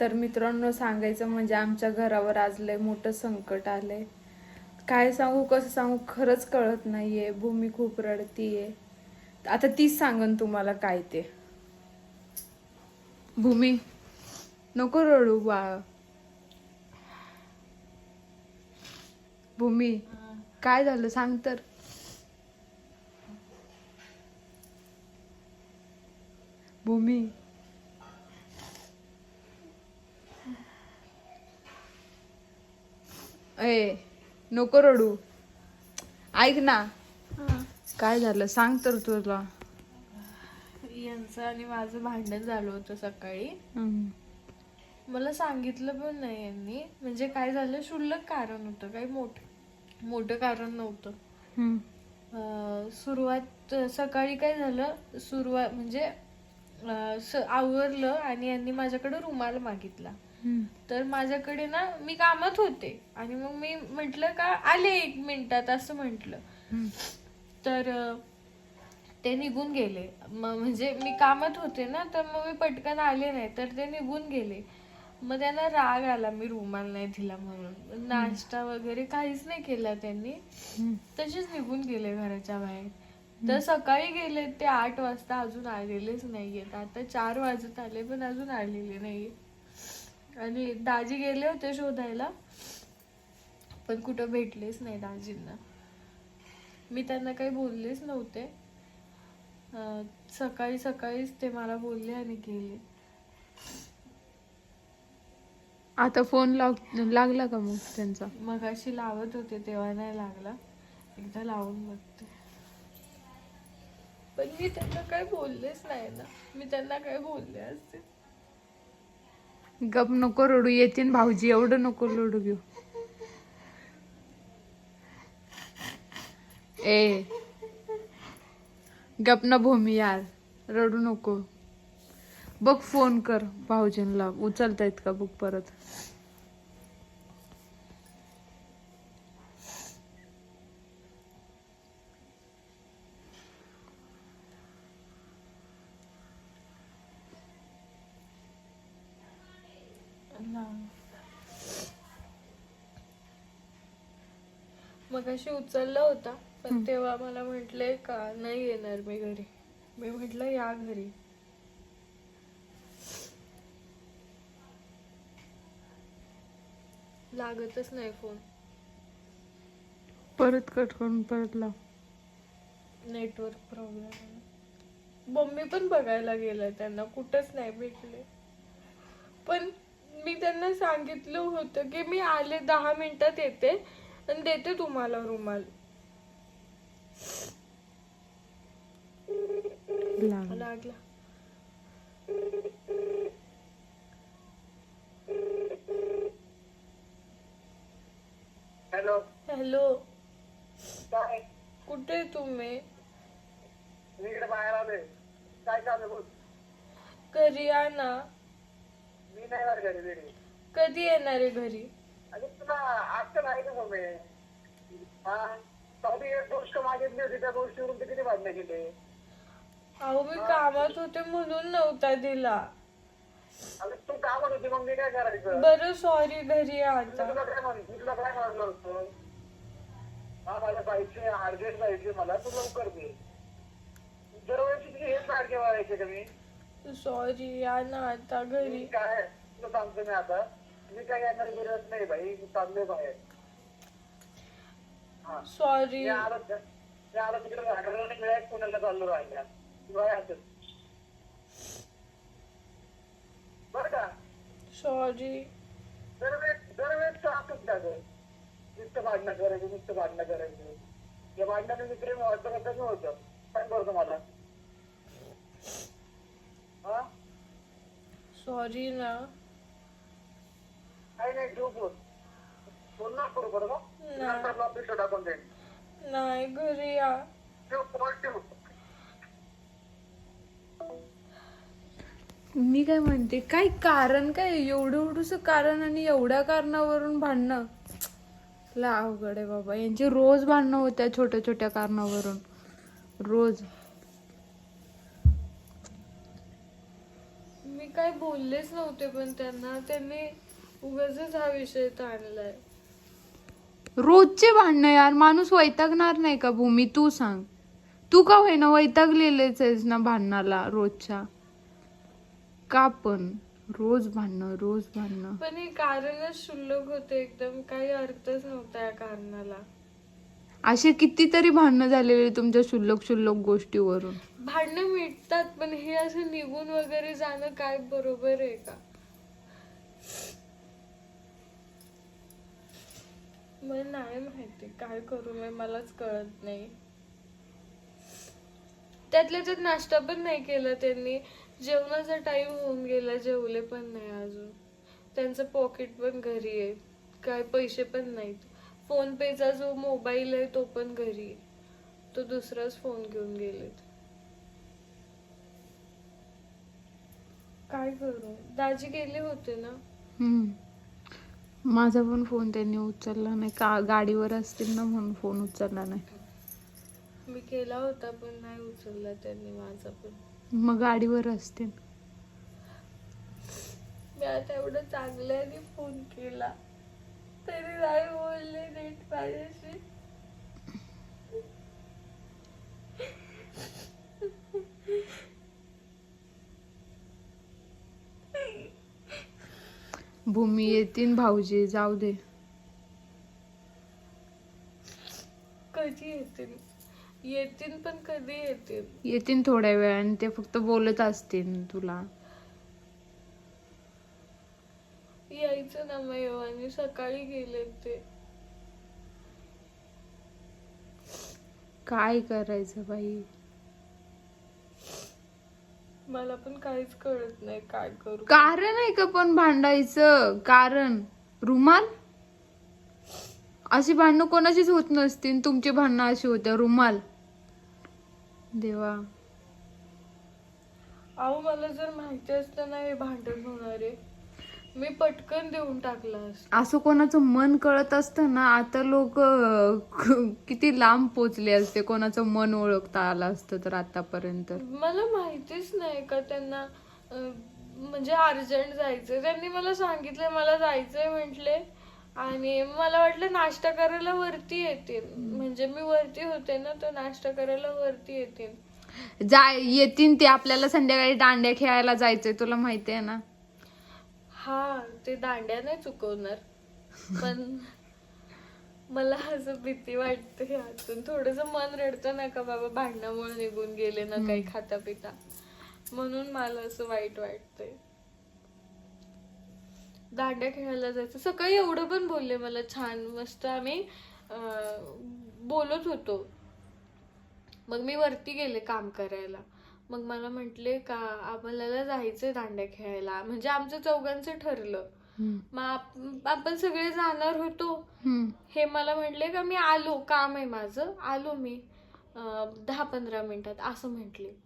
तर मित्रांनो सांगायचं म्हणजे आमच्या घरावर आज लय मोठं संकट आलंय. काय सांगू कसं सांगू खरंच कळत नाहीये. भूमी खूप रडतीये. आता तीच सांगन तुम्हाला काय ते. भूमी नको रडू बाळ. भूमी काय झालं सांग तर. भूमी ए नको रडू. ऐक ना. काय झालं? सांग तर तुला. यांचं आणि माझं भांडण झालं होतं सकाळी. मला सांगितलं पण नाही यांनी. म्हणजे काय झालं? क्षुल्लक कारण होतं. काही मोठ मोठं कारण नव्हतं. सुरुवात सकाळी काय झालं? सुरुवात म्हणजे आवरलं आणि यांनी माझ्याकडे रुमाल मागितला. तर माझ्याकडे ना मी कामात होते. आणि मग मी म्हंटल का आले एक मिनिटात असं म्हंटल. तर ते निघून गेले. म्हणजे मी कामात होते ना तर मग मी पटकन आले नाही तर ते निघून गेले. मग त्यांना राग आला मी रुमाल नाही दिला म्हणून. नाश्ता वगैरे काहीच नाही केला त्यांनी. तसेच निघून गेले घराच्या बाहेर. तर सकाळी गेले ते आठ वाजता अजून आलेलेच नाहीयेत. आता चार वाजत आले पण अजून आलेले नाहीये आणि दाजी गेले होते शोधायला पण कुठं भेटलेच नाही दाजींना. मी त्यांना काही बोललेच नव्हते. सकाळी सकाळीच ते मला बोलले आणि गेले. आता फोन लाग लागला का मग त्यांचा? मग अशी लावत होते तेव्हा नाही लागला. एकदा लावून बघते. पण मी त्यांना काही बोललेच नाही ना. मी त्यांना काय बोलले असते. गप नको रडू येतीन भाऊजी एवढं नको रडू घेऊ. ए गप न भूमी यार रडू नको. बघ फोन कर भाऊजींना उचलतायत का बघ परत? मग अशी उचलला होता पण तेव्हा मला म्हटले का नाही येणार मी घरी. मी म्हटलं या घरी. लागतच नाही फोन. परत कट करून परत लाव. नेटवर्क प्रॉब्लेम मम्मी पण बघायला गेलं त्यांना कुठंच नाही भेटले. पण मी त्यांना सांगितलं होतं की मी आले दहा मिनिटात येते आणि देते तुम्हाला रुमाल. लागला. लागला. हॅलो. हॅलो. काय? कुठे आहे तुम्ही? मी इकडे बाहेर आलोय. काय चालू बोल. घरी या ना. मी नाही येणार घरी घरी. कधी येणार आहे घरी? आणि तुला आजकाल आहे का मम्मी हा? साधी एक गोष्ट मागितली होती त्या गोष्टीवरून ते किती भांडणं केले? अहो मी कामात होते म्हणून नव्हता दिला. आणि तू कामात होती मग मी काय करायचं? बरं सॉरी घरी या मी आता. तुला काय म्हण मी तुला काय म्हणलं होतं हा मला पाहिजे अर्जंट पाहिजे मला तू लवकर दे. दरवेळेस तुझे हेच सारखे वाढायचे का मी? सॉरी या ना आता घरी. काय तुला सांगतो मी आता. मी काय येणार गरज नाही भाई मी चाललोय बाहेर. हा. सॉरी. मी आलो मी आलो तिकडे नाही मिळायला चाललो राहिल्या बरं का? सॉरी. दरवेळेस दरवेळेस असंच झालं नुसतं भांडणं करायचं नुसतं भांडणं करायचं. या भांडणाने मी प्रेम वाटतं होतं. काय करतो मला हा सॉरी ना. काही नाही ठेव फोन. फोन ना करू बरं नंतर आपला पिशा टाकून देईन. नाही घरी या. ठेव फोन ठेव. मी काय म्हणते काय कारण काय? एवढं एवढंस कारण आणि एवढ्या कारणावरून भांडणं. ला अवघड आहे बाबा. यांची रोज भांडणं होत्या छोट्या छोट्या कारणावरून. रोज. काय बोललेच नव्हते पण त्यांना त्यांनी उगाच हा विषय ताणलाय. रोजचे भांडणं यार माणूस वैतागणार नाही का भूमी? तू सांग. तू का होईना वैतागलेलेच आहेस ना भांडणाला रोजच्या? का पण? रोज भांडणं रोज भांडणं. पण हे कारणच शुल्लक होते एकदम काही अर्थच नव्हता या कारणाला. असे कितीतरी भांडणं झालेले तुमच्या शुल्लक शुल्लक गोष्टीवरून. भांडणं मिटतात पण हे असं निघून वगैरे जाणं काय बरोबर आहे का? मला नाही माहिती काय करू मी मलाच कळत नाही. त्यातल्या त्यात नाश्ता पण नाही केला त्यांनी. जेवणाचा टाइम होऊन गेला जेवले पण नाही अजून. त्यांचं पॉकेट पण घरी आहे. काय पैसे पण नाहीत. फोन पेचा जो मोबाईल आहे तो पण घरी. तो दुसराच फोन घेऊन गेलेत. काय करू? दाजी गेले होते ना? हम्म. माझा पण फोन त्यांनी उचलला नाही. का गाडीवर असतील ना म्हणून फोन उचलला नाही. मी केला होता पण नाही उचलला त्यांनी माझा पण. मग गाडीवर असतील. मी आता एवढं चांगल्याने फोन केला. नाही बोलले नीट माझ्याशी? भूमी येतील भाऊजी जाऊ दे. कधी येतील येतील पण कधी येतील येतील थोड्या वेळाने ते फक्त बोलत असतील तुला. यायचं ना मग आणि सकाळी गेले ते काय करायचं बाई? मला पण काहीच कळत नाही काय करू. कारण आहे का पण भांडायचं? कारण. रुमाल? अशी भांडणं कोणाचीच होत नसतील तुमची भांडणं अशी होत्या. रुमाल? देवा. अहो मला जर माहिती असतं ना हे भांडण होणार. आहे मी पटकन देऊन टाकलं असतं. असं कोणाचं मन कळत असतं ना आता लोक किती लांब पोचले असते कोणाचं मन ओळखता आलं असतं तर आतापर्यंत. मला माहितीच नाही का त्यांना अं, म्हणजे अर्जंट जायचं त्यांनी मला सांगितलं मला जायचंय म्हटले. आणि मला वाटलं नाश्ता करायला वरती येतील. म्हणजे मी वरती होते ना तर नाश्ता करायला वरती येतील. जाय येतीन ते आपल्याला संध्याकाळी दांड्या खेळायला जायचंय तुला माहिती आहे ना. हा ते दांड्या नाही चुकवणार. पण मला असं भीती वाटते यातून. थोडस मन रडतं ना का बाबा भांडणामुळे निघून गेले ना काही खाता पिता म्हणून मला असं वाईट वाटतंय. दांड्या खेळायला जायचं. सकाळी एवढं पण बोलले मला छान. मस्त आम्ही बोलत होतो. मग मी वरती गेले काम करायला. मग मला म्हटले का आपल्याला जायचंय दांड्या खेळायला. म्हणजे आमचं चौघांचं ठरलं. मग आप- आपण सगळे जाणार होतो. हे मला म्हटले का मी आलो. काम आहे माझं. आलो मी दहा पंधरा मिनिटात असं म्हटले.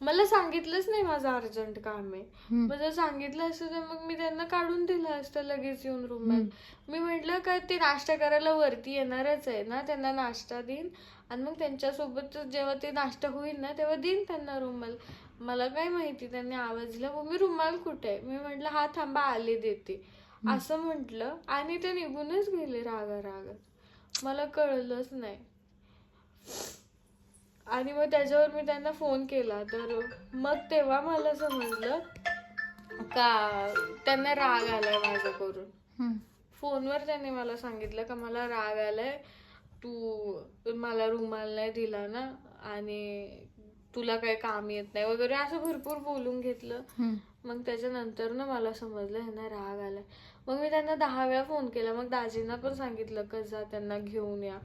मला सांगितलंच नाही माझं अर्जंट काम आहे. मग जर सांगितलं असतं तर मग मी त्यांना काढून दिलं असतं लगेच येऊन रूमात मी म्हटलं का ते नाश्ता करायला वरती येणारच आहे ना त्यांना नाश्ता देईन. आणि मग त्यांच्यासोबत जेव्हा ते नाश्ता होईल ना तेव्हा देईन त्यांना रुमाल मला काय माहिती त्यांनी आवाज दिला मम्मी रुमाल कुठे आहे? मी म्हटलं हा थांबा आले देते. असं म्हटलं. आणि ते निघूनच गेले रागा रागात मला कळलंच नाही. आणि मग त्याच्यावर मी त्यांना फोन केला तर मग तेव्हा मला समजलं का त्यांना राग आलाय माझा करून. फोनवर त्यांनी मला सांगितलं का मला राग आलाय तू मला रुमाल नाही दिला ना आणि तुला काही काम येत नाही वगैरे असं भरपूर बोलून घेतलं. मग त्याच्यानंतर ना मला समजलं ह्यांना राग आलाय. मग मी त्यांना दहा वेळा फोन केला. मग दाजींना पण सांगितलं का जा त्यांना घेऊन या.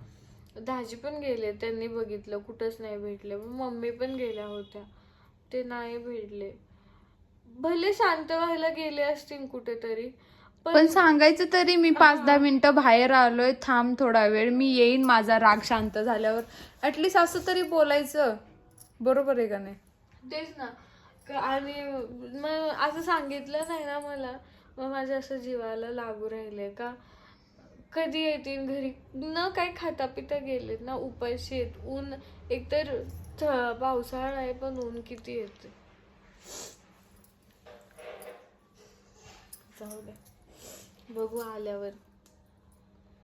दाजी पण गेले त्यांनी बघितलं कुठंच नाही भेटले. मग मम्मी पण गेल्या होत्या. ते नाही भेटले. भले शांत व्हायला गेले असतील कुठेतरी पण सांगायचं तरी मी पाच दहा मिनिटं बाहेर आलोय थांब थोडा वेळ मी येईन माझा राग शांत झाल्यावर. ऍटलीस्ट असं तरी बोलायचं. बरोबर आहे का नाही? तेच ना. आणि मग असं सांगितलं नाही ना मला. मग माझ्या असं जीवाला लागू राहिले का? कधी येतील घरी? न काय खाता पिता गेलेत ना उपाशी आहेत. ऊन एकतर पावसाळा आहे पण ऊन किती येते जाऊ बघू आल्यावर.